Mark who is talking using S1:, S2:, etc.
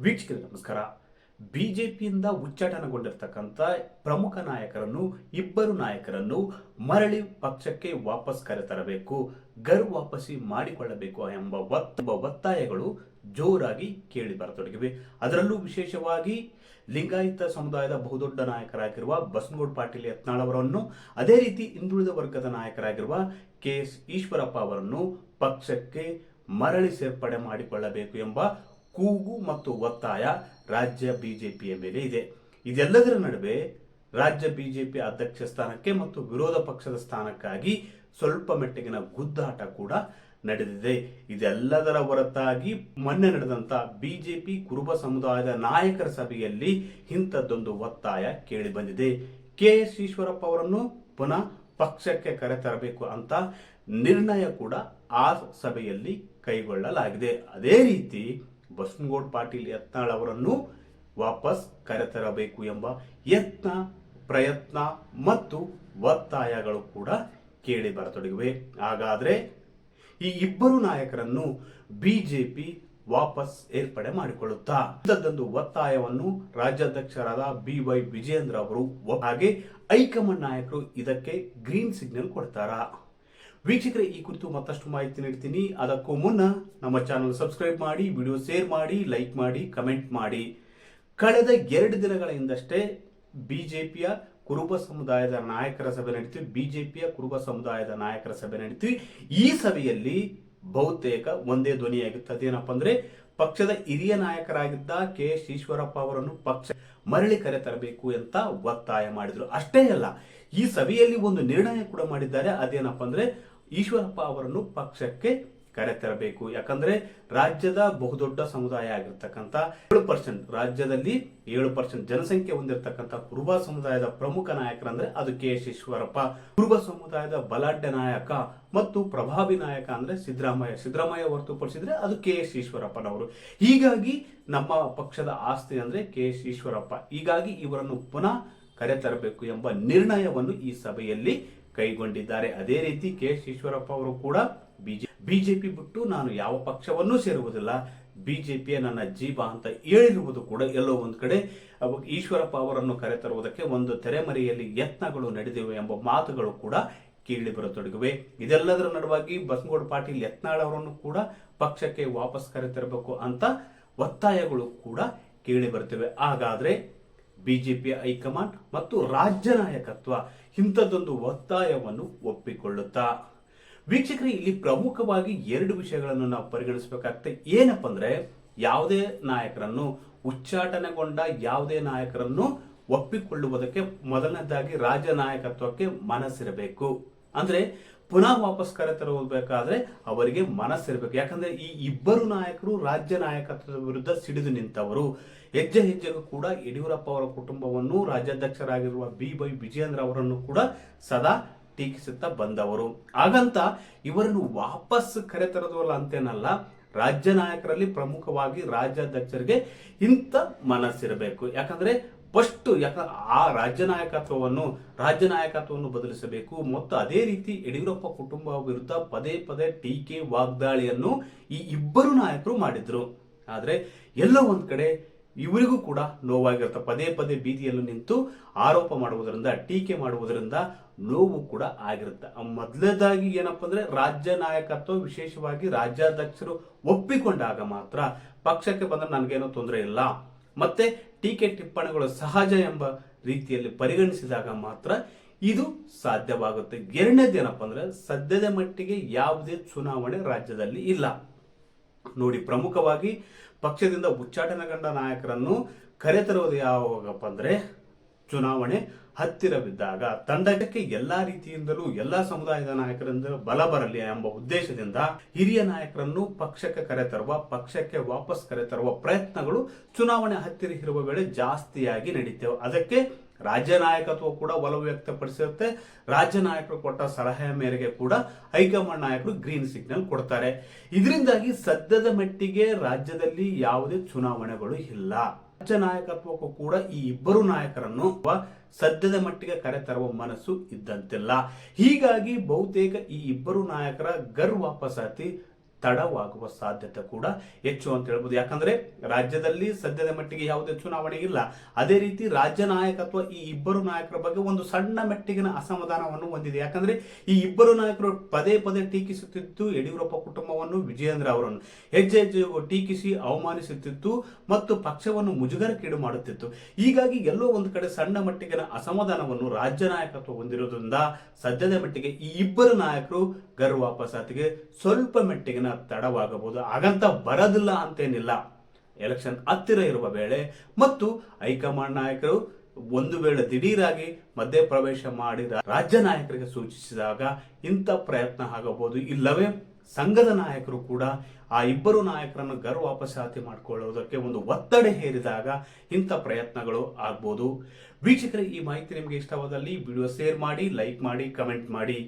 S1: ವೀಕ್ಷಕರಿಗೆ ನಮಸ್ಕಾರ. ಬಿಜೆಪಿಯಿಂದ ಉಚ್ಚಾಟನಗೊಂಡಿರ್ತಕ್ಕಂಥ ಪ್ರಮುಖ ನಾಯಕರನ್ನು, ಇಬ್ಬರು ನಾಯಕರನ್ನು ಮರಳಿ ಪಕ್ಷಕ್ಕೆ ವಾಪಸ್ ಕರೆತರಬೇಕು ಗರ್ ವಾಪಸಿ ಮಾಡಿಕೊಳ್ಳಬೇಕು ಎಂಬ ಒತ್ತ- ಒತ್ತಾಯಗಳು ಜೋರಾಗಿ ಕೇಳಿ ಬರತೊಡಗಿವೆ. ಅದರಲ್ಲೂ ವಿಶೇಷವಾಗಿ ಲಿಂಗಾಯತ ಸಮುದಾಯದ ಬಹುದೊಡ್ಡ ನಾಯಕರಾಗಿರುವ ಬಸನಗೌಡ ಪಾಟೀಲ್ ಯತ್ನಾಳ್ ಅವರನ್ನು, ಅದೇ ರೀತಿ ಹಿಂದುಳಿದ ವರ್ಗದ ನಾಯಕರಾಗಿರುವ ಕೆ ಎಸ್ ಈಶ್ವರಪ್ಪ ಅವರನ್ನು ಪಕ್ಷಕ್ಕೆ ಮರಳಿ ಸೇರ್ಪಡೆ ಮಾಡಿಕೊಳ್ಳಬೇಕು ಎಂಬ ಕೂಗು ಮತ್ತು ಒತ್ತಾಯ ರಾಜ್ಯ ಬಿಜೆಪಿಯ ಮೇಲೆ ಇದೆ. ಇದೆಲ್ಲದರ ನಡುವೆ ರಾಜ್ಯ ಬಿಜೆಪಿ ಅಧ್ಯಕ್ಷ ಸ್ಥಾನಕ್ಕೆ ಮತ್ತು ವಿರೋಧ ಪಕ್ಷದ ಸ್ಥಾನಕ್ಕಾಗಿ ಸ್ವಲ್ಪ ಮಟ್ಟಿಗಿನ ಗುದ್ದಾಟ ಕೂಡ ನಡೆದಿದೆ. ಇದೆಲ್ಲದರ ಹೊರತಾಗಿ ಮೊನ್ನೆ ನಡೆದಂತ ಬಿಜೆಪಿ ಕುರುಬ ಸಮುದಾಯದ ನಾಯಕರ ಸಭೆಯಲ್ಲಿ ಇಂಥದ್ದೊಂದು ಒತ್ತಾಯ ಕೇಳಿ ಬಂದಿದೆ. ಕೆ ಎಸ್ ಈಶ್ವರಪ್ಪ ಅವರನ್ನು ಪುನಃ ಪಕ್ಷಕ್ಕೆ ಕರೆತರಬೇಕು ಅಂತ ನಿರ್ಣಯ ಕೂಡ ಆ ಸಭೆಯಲ್ಲಿ ಕೈಗೊಳ್ಳಲಾಗಿದೆ. ಅದೇ ರೀತಿ ಬಸನಗೌಡ ಪಾಟೀಲ್ ಯತ್ನಾಳ್ ಅವರನ್ನು ವಾಪಸ್ ಕರೆತರಬೇಕು ಎಂಬ ಯತ್ನ, ಪ್ರಯತ್ನ ಮತ್ತು ಒತ್ತಾಯಗಳು ಕೂಡ ಕೇಳಿ ಬರತೊಡಗಿವೆ. ಹಾಗಾದ್ರೆ ಈ ಇಬ್ಬರು ನಾಯಕರನ್ನು ಬಿಜೆಪಿ ವಾಪಸ್ ಏರ್ಪಡೆ ಮಾಡಿಕೊಳ್ಳುತ್ತಾ ಇಂಥದ್ದೊಂದು ಒತ್ತಾಯವನ್ನು ರಾಜ್ಯಾಧ್ಯಕ್ಷರಾದ ಬಿ ವೈ ವಿಜಯೇಂದ್ರ ಅವರು ಹಾಗೆ ಹೈಕಮಾಂಡ್ ನಾಯಕರು ಇದಕ್ಕೆ ಗ್ರೀನ್ ಸಿಗ್ನಲ್ ಕೊಡ್ತಾರಾ? ವೀಕ್ಷಕರೇ, ಈ ಕುರಿತು ಮತ್ತಷ್ಟು ಮಾಹಿತಿ ನೀಡ್ತೀನಿ. ಅದಕ್ಕೂ ಮುನ್ನ ನಮ್ಮ ಚಾನಲ್ ಸಬ್ಸ್ಕ್ರೈಬ್ ಮಾಡಿ, ವಿಡಿಯೋ ಶೇರ್ ಮಾಡಿ, ಲೈಕ್ ಮಾಡಿ, ಕಮೆಂಟ್ ಮಾಡಿ. ಕಳೆದ ಎರಡು ದಿನಗಳ ಹಿಂದಷ್ಟೇ ಬಿಜೆಪಿಯ ಕುರುಬ ಸಮುದಾಯದ ನಾಯಕರ ಸಭೆ ನಡೀತೀವಿ ಬಿಜೆಪಿಯ ಕುರುಬ ಸಮುದಾಯದ ನಾಯಕರ ಸಭೆ ನಡೀತೀವಿ ಈ ಸಭೆಯಲ್ಲಿ ಬಹುತೇಕ ಒಂದೇ ಧ್ವನಿಯಾಗಿತ್ತು. ಅದೇನಪ್ಪ ಅಂದ್ರೆ, ಪಕ್ಷದ ಹಿರಿಯ ನಾಯಕರಾಗಿದ್ದ ಕೆ. ಎಸ್ ಈಶ್ವರಪ್ಪ ಅವರನ್ನು ಪಕ್ಷ ಮರಳಿ ಕರೆ ತರಬೇಕು ಅಂತ ಒತ್ತಾಯ ಮಾಡಿದ್ರು. ಅಷ್ಟೇ ಅಲ್ಲ, ಈ ಸಭೆಯಲ್ಲಿ ಒಂದು ನಿರ್ಣಯ ಕೂಡ ಮಾಡಿದ್ದಾರೆ. ಅದೇನಪ್ಪ ಅಂದರೆ ಈಶ್ವರಪ್ಪ ಅವರನ್ನು ಪಕ್ಷಕ್ಕೆ ಕರೆತರಬೇಕು ಯಾಕಂದ್ರೆ ರಾಜ್ಯದ ಬಹುದೊಡ್ಡ ಸಮುದಾಯ ಆಗಿರ್ತಕ್ಕಂಥ ಏಳು ಪರ್ಸೆಂಟ್, ರಾಜ್ಯದಲ್ಲಿ ಏಳು ಪರ್ಸೆಂಟ್ ಜನಸಂಖ್ಯೆ ಹೊಂದಿರತಕ್ಕಂಥ ಕುರುಬ ಸಮುದಾಯದ ಪ್ರಮುಖ ನಾಯಕರಂದ್ರೆ ಅದು ಕೆ ಎಸ್ ಈಶ್ವರಪ್ಪ. ಕುರುಬ ಸಮುದಾಯದ ಬಲಾಢ್ಯ ನಾಯಕ ಮತ್ತು ಪ್ರಭಾವಿ ನಾಯಕ ಅಂದ್ರೆ ಸಿದ್ದರಾಮಯ್ಯ. ಸಿದ್ದರಾಮಯ್ಯ ಹೊರತುಪಡಿಸಿದ್ರೆ ಅದು ಕೆ ಎಸ್ ಈಶ್ವರಪ್ಪನವರು. ಹೀಗಾಗಿ ನಮ್ಮ ಪಕ್ಷದ ಆಸ್ತಿ ಅಂದ್ರೆ ಕೆ ಎಸ್ ಈಶ್ವರಪ್ಪ. ಹೀಗಾಗಿ ಇವರನ್ನು ಪುನಃ ಕರೆತರಬೇಕು ಎಂಬ ನಿರ್ಣಯವನ್ನು ಈ ಸಭೆಯಲ್ಲಿ ಕೈಗೊಂಡಿದ್ದಾರೆ. ಅದೇ ರೀತಿ ಕೆ ಎಸ್ ಈಶ್ವರಪ್ಪ ಅವರು ಕೂಡ ಬಿಜೆ ಬಿಜೆಪಿ ಬಿಟ್ಟು ನಾನು ಯಾವ ಪಕ್ಷವನ್ನೂ ಸೇರುವುದಿಲ್ಲ. ಬಿಜೆಪಿಯ ನನ್ನ ಜೀವ ಅಂತ ಹೇಳಿರುವುದು ಕೂಡ ಎಲ್ಲೋ ಒಂದು ಕಡೆ. ಈಶ್ವರಪ್ಪ ಅವರನ್ನು ಕರೆತರುವುದಕ್ಕೆ ಒಂದು ತೆರೆಮರೆಯಲ್ಲಿ ಯತ್ನಗಳು ನಡೆದಿವೆ ಎಂಬ ಮಾತುಗಳು ಕೂಡ ಕೇಳಿ ಬರತೊಡಗಿವೆ. ಇದೆಲ್ಲದರ ನಡುವಾಗಿ ಬಸನಗೌಡ ಪಾಟೀಲ್ ಯತ್ನಾಳ್ ಅವರನ್ನು ಕೂಡ ಪಕ್ಷಕ್ಕೆ ವಾಪಸ್ ಕರೆತರಬೇಕು ಅಂತ ಒತ್ತಾಯಗಳು ಕೂಡ ಕೇಳಿ ಬರುತ್ತಿವೆ ಹಾಗಾದ್ರೆ ಬಿಜೆಪಿಯ ಹೈಕಮಾಂಡ್ ಮತ್ತು ರಾಜ್ಯ ನಾಯಕತ್ವ ಇಂಥದ್ದೊಂದು ಒತ್ತಾಯವನ್ನು ಒಪ್ಪಿಕೊಳ್ಳುತ್ತಾ? ವೀಕ್ಷಕರೇ, ಇಲ್ಲಿ ಪ್ರಮುಖವಾಗಿ ಎರಡು ವಿಷಯಗಳನ್ನು ನಾವು ಪರಿಗಣಿಸಬೇಕಾಗ್ತದೆ. ಏನಪ್ಪ ಅಂದ್ರೆ ಯಾವುದೇ ನಾಯಕರನ್ನು ಉಚ್ಚಾಟನೆಗೊಂಡ ಯಾವುದೇ ನಾಯಕರನ್ನು ಒಪ್ಪಿಕೊಳ್ಳುವುದಕ್ಕೆ ಮೊದಲನೇದಾಗಿ ರಾಜ್ಯ ನಾಯಕತ್ವಕ್ಕೆ ಮನಸ್ಸಿರಬೇಕು. ಅಂದ್ರೆ, ಪುನಃ ವಾಪಸ್ ಕರೆತರಬೇಕಾದ್ರೆ ಅವರಿಗೆ ಮನಸ್ಸಿರಬೇಕು. ಯಾಕಂದ್ರೆ, ಈ ಇಬ್ಬರು ನಾಯಕರು ರಾಜ್ಯ ನಾಯಕತ್ವದ ವಿರುದ್ಧ ಸಿಡಿದು ನಿಂತವರು. ಹೆಜ್ಜೆ ಹೆಜ್ಜೆಗೂ ಕೂಡ ಯಡಿಯೂರಪ್ಪ ಅವರ ಕುಟುಂಬವನ್ನು ರಾಜ್ಯಾಧ್ಯಕ್ಷರಾಗಿರುವ ಬಿ ವೈ ವಿಜಯೇಂದ್ರ ಅವರನ್ನು ಕೂಡ ಸದಾ ಟೀಕಿಸುತ್ತಾ ಬಂದವರು. ಹಾಗಂತ ಇವರನ್ನು ವಾಪಸ್ ಕರೆತರದವಲ್ಲ ಅಂತೇನಲ್ಲ, ರಾಜ್ಯ ನಾಯಕರಲ್ಲಿ ಪ್ರಮುಖವಾಗಿ ರಾಜ್ಯಾಧ್ಯಕ್ಷರಿಗೆ ಇಂಥ ಮನಸ್ಸಿರಬೇಕು. ಯಾಕಂದ್ರೆ ಫಸ್ಟ್ ಯಾಕ, ಆ ರಾಜ್ಯ ನಾಯಕತ್ವವನ್ನು ರಾಜ್ಯ ನಾಯಕತ್ವವನ್ನು ಬದಲಿಸಬೇಕು. ಮತ್ತು ಅದೇ ರೀತಿ ಯಡಿಯೂರಪ್ಪ ಕುಟುಂಬ ವಿರುದ್ಧ ಪದೇ ಪದೇ ಟೀಕೆ, ವಾಗ್ದಾಳಿಯನ್ನು ಈ ಇಬ್ಬರು ನಾಯಕರು ಮಾಡಿದ್ರು. ಆದರೆ ಎಲ್ಲೋ ಒಂದು ಕಡೆ ಇವರಿಗೂ ಕೂಡ ನೋವಾಗಿರುತ್ತೆ. ಪದೇ ಪದೇ ಬೀದಿಯಲ್ಲಿ ನಿಂತು ಆರೋಪ ಮಾಡುವುದರಿಂದ, ಟೀಕೆ ಮಾಡುವುದರಿಂದ ನೋವು ಕೂಡ ಆಗಿರುತ್ತೆ. ಮೊದಲನೇದಾಗಿ ಏನಪ್ಪ ಅಂದ್ರೆ ರಾಜ್ಯ ನಾಯಕತ್ವ ವಿಶೇಷವಾಗಿ ರಾಜ್ಯಾಧ್ಯಕ್ಷರು ಒಪ್ಪಿಕೊಂಡಾಗ ಮಾತ್ರ ಪಕ್ಷಕ್ಕೆ ಬಂದ್ರೆ ನನಗೇನೋ ತೊಂದರೆ ಇಲ್ಲ. ಮತ್ತೆ ಟೀಕೆ ಟಿಪ್ಪಣಿಗಳು ಸಹಜ ಎಂಬ ರೀತಿಯಲ್ಲಿ ಪರಿಗಣಿಸಿದಾಗ ಮಾತ್ರ ಇದು ಸಾಧ್ಯವಾಗುತ್ತೆ. ಎರಡನೇದೇನಪ್ಪ ಅಂದ್ರೆ ಸದ್ಯದ ಮಟ್ಟಿಗೆ ಯಾವುದೇ ಚುನಾವಣೆ ರಾಜ್ಯದಲ್ಲಿ ಇಲ್ಲ. ನೋಡಿ, ಪ್ರಮುಖವಾಗಿ ಪಕ್ಷದಿಂದ ಉಚ್ಚಾಟನೆಗೊಂಡ ನಾಯಕರನ್ನು ಕರೆತರುವುದು ಯಾವಾಗಪ್ಪ ಅಂದ್ರೆ ಚುನಾವಣೆ ಹತ್ತಿರವಿದ್ದಾಗ ತಂಡಕ್ಕೆ ಎಲ್ಲಾ ರೀತಿಯಿಂದಲೂ ಎಲ್ಲಾ ಸಮುದಾಯದ ನಾಯಕರಿಂದ ಬಲ ಬರಲಿ ಎಂಬ ಉದ್ದೇಶದಿಂದ ಹಿರಿಯ ನಾಯಕರನ್ನು ಪಕ್ಷಕ್ಕೆ ಕರೆತರುವ, ಪಕ್ಷಕ್ಕೆ ವಾಪಸ್ ಕರೆತರುವ ಪ್ರಯತ್ನಗಳು ಚುನಾವಣೆ ಹತ್ತಿರ ಇರುವ ವೇಳೆ ಜಾಸ್ತಿಯಾಗಿ ನಡೀತೇವೆ. ಅದಕ್ಕೆ ರಾಜ್ಯ ನಾಯಕತ್ವ ಕೂಡ ಒಲವು ವ್ಯಕ್ತಪಡಿಸಿರುತ್ತೆ. ರಾಜ್ಯ ನಾಯಕರು ಕೊಟ್ಟ ಸಲಹೆಯ ಮೇರೆಗೆ ಕೂಡ ಹೈಕಮಾಂಡ್ ನಾಯಕರು ಗ್ರೀನ್ ಸಿಗ್ನಲ್ ಕೊಡ್ತಾರೆ. ಇದರಿಂದಾಗಿ ಸದ್ಯದ ಮಟ್ಟಿಗೆ ರಾಜ್ಯದಲ್ಲಿ ಯಾವುದೇ ಚುನಾವಣೆಗಳು ಇಲ್ಲ. ರಾಜ್ಯ ನಾಯಕತ್ವಕ್ಕೂ ಕೂಡ ಈ ಇಬ್ಬರು ನಾಯಕರನ್ನು ಸದ್ಯದ ಮಟ್ಟಿಗೆ ಕರೆತರುವ ಮನಸ್ಸು ಇದ್ದಂತಿಲ್ಲ. ಹೀಗಾಗಿ ಬಹುತೇಕ ಈ ಇಬ್ಬರು ನಾಯಕರ ಗರ್ ವಾಪಸಾತಿ ತಡವಾಗುವ ಸಾಧ್ಯತೆ ಕೂಡ ಹೆಚ್ಚು ಅಂತ ಹೇಳ್ಬೋದು. ಯಾಕಂದ್ರೆ ರಾಜ್ಯದಲ್ಲಿ ಸದ್ಯದ ಮಟ್ಟಿಗೆ ಯಾವುದೇ ಚುನಾವಣೆ ಇಲ್ಲ. ಅದೇ ರೀತಿ ರಾಜ್ಯ ನಾಯಕತ್ವ ಈ ಇಬ್ಬರು ನಾಯಕರ ಬಗ್ಗೆ ಒಂದು ಸಣ್ಣ ಮಟ್ಟಿಗಿನ ಅಸಮಾಧಾನವನ್ನು ಹೊಂದಿದೆ. ಯಾಕಂದ್ರೆ ಈ ಇಬ್ಬರು ನಾಯಕರು ಪದೇ ಪದೇ ಟೀಕಿಸುತ್ತಿದ್ದು ಯಡಿಯೂರಪ್ಪ ಕುಟುಂಬವನ್ನು, ವಿಜಯೇಂದ್ರ ಅವರನ್ನು. ಹೆಜ್ಜೆ ಹೆಜ್ಜೆ ಟೀಕಿಸಿ ಅವಮಾನಿಸುತ್ತಿತ್ತು ಮತ್ತು ಪಕ್ಷವನ್ನು ಮುಜುಗರಕ್ಕೀಡು ಮಾಡುತ್ತಿತ್ತು. ಹೀಗಾಗಿ ಎಲ್ಲೋ ಒಂದು ಕಡೆ ಸಣ್ಣ ಮಟ್ಟಿಗಿನ ಅಸಮಾಧಾನವನ್ನು ರಾಜ್ಯ ನಾಯಕತ್ವ ಹೊಂದಿರುವುದರಿಂದ ಸದ್ಯದ ಮಟ್ಟಿಗೆ ಈ ಇಬ್ಬರು ನಾಯಕರು ಗರ್ ವಾಪಸಾತಿಗೆ ಸ್ವಲ್ಪ ಮಟ್ಟಿಗಿನ ತಡವಾಗಬಹುದು. ಹಾಗಂತ ಬರೋದಿಲ್ಲ ಅಂತೇನಿಲ್ಲ. ಎಲೆಕ್ಷನ್ ಹತ್ತಿರ ಇರುವ ವೇಳೆ ಮತ್ತು ಹೈಕಮಾಂಡ್ ನಾಯಕರು ಒಂದು ವೇಳೆ ದಿಢೀರಾಗಿ ಮಧ್ಯಪ್ರವೇಶ ಮಾಡಿದ ರಾಜ್ಯ ನಾಯಕರಿಗೆ ಸೂಚಿಸಿದಾಗ ಇಂಥ ಪ್ರಯತ್ನ ಆಗಬಹುದು. ಇಲ್ಲವೇ ಸಂಘದ ನಾಯಕರು ಕೂಡ ಆ ಇಬ್ಬರು ನಾಯಕರನ್ನು ಗರ್ ವಾಪಸಾತಿ ಮಾಡಿಕೊಳ್ಳುವುದಕ್ಕೆ ಒಂದು ಒತ್ತಡ ಹೇರಿದಾಗ ಇಂಥ ಪ್ರಯತ್ನಗಳು ಆಗ್ಬೋದು. ವೀಕ್ಷಕರೇ, ಈ ಮಾಹಿತಿ ನಿಮಗೆ ಇಷ್ಟವಾದಲ್ಲಿ ವಿಡಿಯೋ ಶೇರ್ ಮಾಡಿ, ಲೈಕ್ ಮಾಡಿ, ಕಮೆಂಟ್ ಮಾಡಿ.